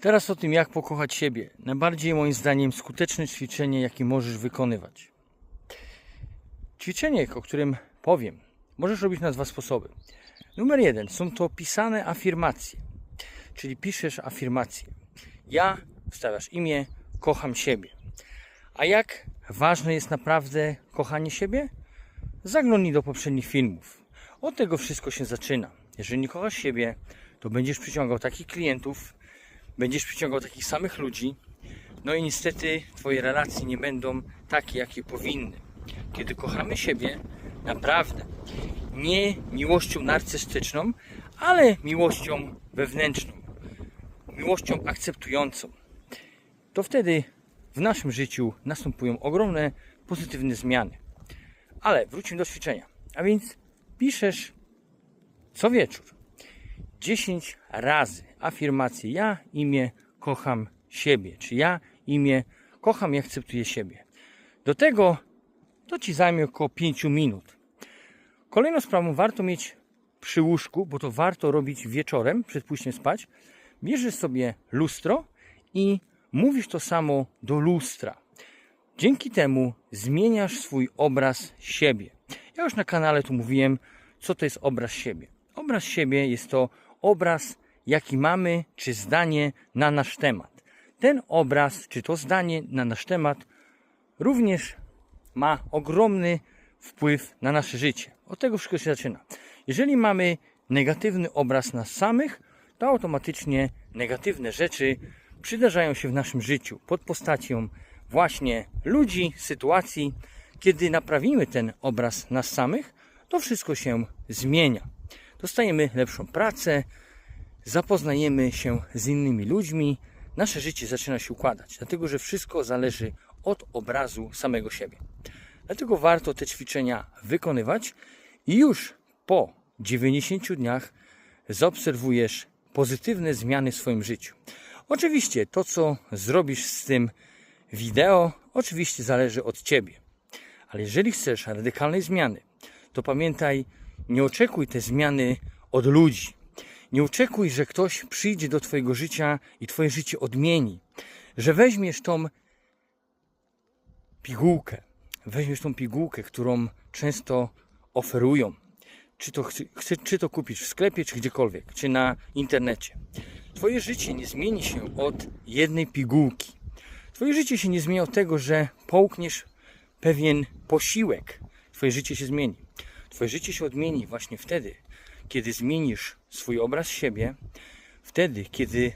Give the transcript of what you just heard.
Teraz o tym, jak pokochać siebie. Najbardziej moim zdaniem skuteczne ćwiczenie, jakie możesz wykonywać. Ćwiczenie, o którym powiem, możesz robić na dwa sposoby. Numer jeden są to pisane afirmacje, czyli piszesz afirmacje. Ja wstawiasz imię, kocham siebie. A jak ważne jest naprawdę kochanie siebie? Zaglądnij do poprzednich filmów. Od tego wszystko się zaczyna. Jeżeli nie kochasz siebie, to będziesz przyciągał takich klientów, będziesz przyciągał takich samych ludzi, no i niestety Twoje relacje nie będą takie, jakie powinny. Kiedy kochamy siebie, naprawdę, nie miłością narcystyczną, ale miłością wewnętrzną, miłością akceptującą, to wtedy w naszym życiu następują ogromne pozytywne zmiany. Ale wróćmy do ćwiczenia. A więc piszesz co wieczór 10 razy afirmację ja imię kocham siebie, czy ja imię kocham i akceptuję siebie. Do tego to ci zajmie około 5 minut. Kolejną sprawą warto mieć przy łóżku, bo to warto robić wieczorem przed pójściem spać. Bierzesz sobie lustro i mówisz to samo do lustra. Dzięki temu zmieniasz swój obraz siebie. Ja już na kanale tu mówiłem, co to jest obraz siebie. Obraz siebie jest to obraz, jaki mamy, czy zdanie na nasz temat. Ten obraz, czy to zdanie na nasz temat również ma ogromny wpływ na nasze życie. Od tego wszystko się zaczyna. Jeżeli mamy negatywny obraz nas samych, to automatycznie negatywne rzeczy przydarzają się w naszym życiu pod postacią właśnie ludzi, sytuacji. Kiedy naprawimy ten obraz nas samych, to wszystko się zmienia. Dostajemy lepszą pracę, zapoznajemy się z innymi ludźmi, nasze życie zaczyna się układać, dlatego że wszystko zależy od obrazu samego siebie. Dlatego warto te ćwiczenia wykonywać i już po 90 dniach zaobserwujesz pozytywne zmiany w swoim życiu. Oczywiście to, co zrobisz z tym wideo, oczywiście zależy od Ciebie. Ale jeżeli chcesz radykalnej zmiany, to pamiętaj, nie oczekuj te zmiany od ludzi. Nie oczekuj, że ktoś przyjdzie do Twojego życia i Twoje życie odmieni. Że weźmiesz tą pigułkę, weźmiesz tą pigułkę, którą często oferują. Czy to, chce, czy to kupisz w sklepie, czy gdziekolwiek, czy na internecie. Twoje życie nie zmieni się od jednej pigułki. Twoje życie się nie zmieni od tego, że połkniesz pewien posiłek. Twoje życie się zmieni. Twoje życie się odmieni właśnie wtedy, kiedy zmienisz swój obraz siebie, wtedy, kiedy